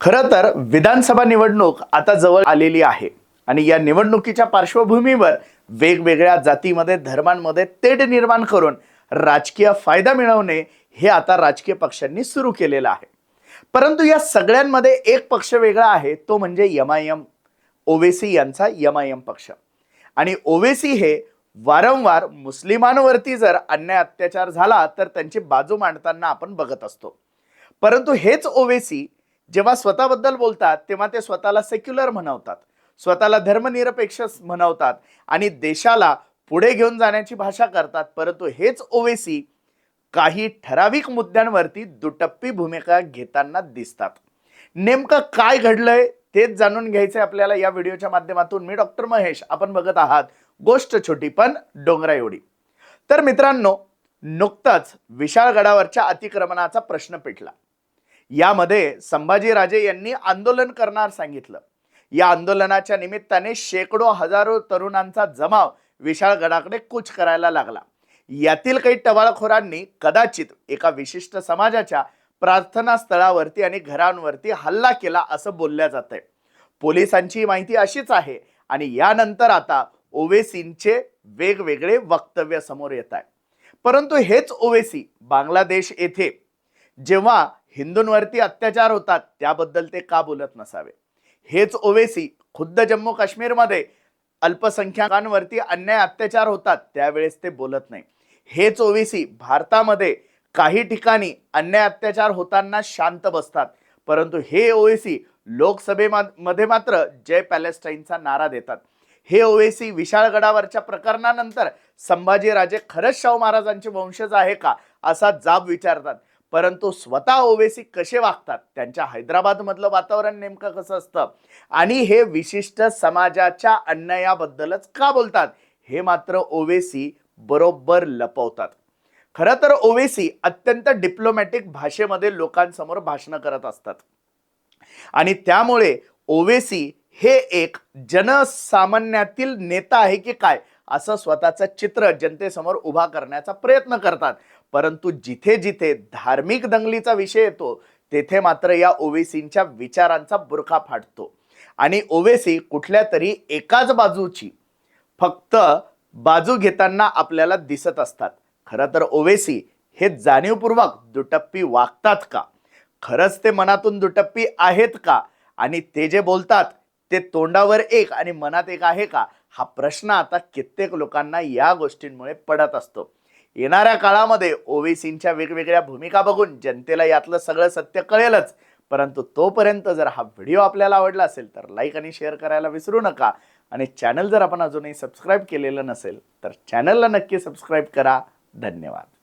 खरं तर विधानसभा निवडणूक आता जवळ आलेली आहे आणि या निवडणुकीच्या पार्श्वभूमीवर वेगवेगळ्या जातीमध्ये धर्मांमध्ये तेढ निर्माण करून राजकीय फायदा मिळवणे हे आता राजकीय पक्षांनी सुरू केलेलं आहे. परंतु या सगळ्यांमध्ये एक पक्ष वेगळा आहे तो म्हणजे एम आय एम. ओवेसी यांचा एम आय एम पक्ष. आणि ओवेसी हे वारंवार मुस्लिमांवरती जर अन्याय अत्याचार झाला तर त्यांची बाजू मांडताना आपण बघत असतो. परंतु हेच ओवेसी जेव्हा स्वतःबद्दल बोलतात तेव्हा ते स्वतःला सेक्युलर म्हणवतात. स्वतःला धर्मनिरपेक्ष म्हणवतात आणि देशाला पुढे घेऊन जाण्याची भाषा करतात. परंतु हेच ओवेसी काही ठराविक मुद्द्यांवरती दुटप्पी भूमिका घेताना दिसतात. नेमकं काय घडलंय तेच जाणून घ्यायचंय आपल्याला या व्हिडिओच्या माध्यमातून. मी डॉक्टर महेश आपण बघत आहात गोष्ट छोटी पण डोंगरा एवढी. तर मित्रांनो नुकताच विशाळगडावरच्या अतिक्रमणाचा प्रश्न पेटला. यामध्ये संभाजीराजे यांनी आंदोलन करणार सांगितलं. या आंदोलनाच्या निमित्ताने शेकडो हजारो तरुणांचा जमाव विशाळगडाकडे कूच करायला लागला. यातील काही टवाळखोरांनी कदाचित एका विशिष्ट समाजाच्या प्रार्थना स्थळावरती आणि घरांवरती हल्ला केला असं बोलल्या जात आहे. पोलिसांची माहिती अशीच आहे आणि यानंतर आता ओवेसींचे वेगवेगळे वक्तव्य समोर येत आहे. परंतु हेच ओवेसी बांगलादेश येथे जेव्हा हिंदूंवरती अत्याचार होतात त्याबद्दल ते का बोलत नसावे? हेच ओवेसी खुद्द जम्मू काश्मीरमध्ये अल्पसंख्याकांवरती अन्याय अत्याचार होतात त्यावेळेस ते बोलत नाही. हेच ओवेसी भारतामध्ये काही ठिकाणी अन्याय अत्याचार होताना शांत बसतात. परंतु हे ओवेसी लोकसभेमध्ये मात्र जय पॅलेस्टाईनचा नारा देतात. हे ओवेसी विशाळगडावरच्या प्रकरणानंतर संभाजीराजे खरंच शाहू महाराजांचे वंशज आहे का असा जाब विचारतात. परंतु स्वतः ओवेसी कसे वागतात? त्यांच्या हैदराबादमधलं वातावरण नेमकं कसं असतं? आणि हे विशिष्ट समाजाच्या अन्यायाबद्दलच का बोलतात? हे मात्र ओवेसी बरोबर लपवतात. खरं तर ओवेसी अत्यंत डिप्लोमॅटिक भाषेमध्ये लोकांसमोर भाषणं करत असतात. आणि त्यामुळे ओवेसी हे एक जनसामान्यातील नेता आहे की काय? असं स्वतःचं चित्र जनतेसमोर उभा करण्याचा प्रयत्न करतात. परंतु जिथे जिथे धार्मिक दंगलीचा विषय येतो तेथे मात्र या ओवेसींच्या विचारांचा बुरखा फाटतो. आणि ओवेसी कुठल्या तरी एकाच बाजूची फक्त बाजू घेताना आपल्याला दिसत असतात. खरं तर ओवेसी हे जाणीवपूर्वक दुटप्पी वागतात का? खरंच ते मनातून दुटप्पी आहेत का? आणि ते जे बोलतात ते तोंडावर एक आणि मनात एक आहे का? हा प्रश्न आता कित्येक लोकांना या गोष्टींमुळे पडत असतो. येणाऱ्या काळामध्ये ओवेसींच्या वेगवेगळ्या भूमिका बघून जनतेला यातलं सगळं सत्य कळेलच. परंतु तोपर्यंत जर हा व्हिडिओ आपल्याला आवडला असेल तर लाईक आणि शेअर करायला विसरू नका. आणि चॅनल जर आपण अजूनही सबस्क्राईब केलेलं नसेल तर चॅनलला नक्की सबस्क्राईब करा. धन्यवाद.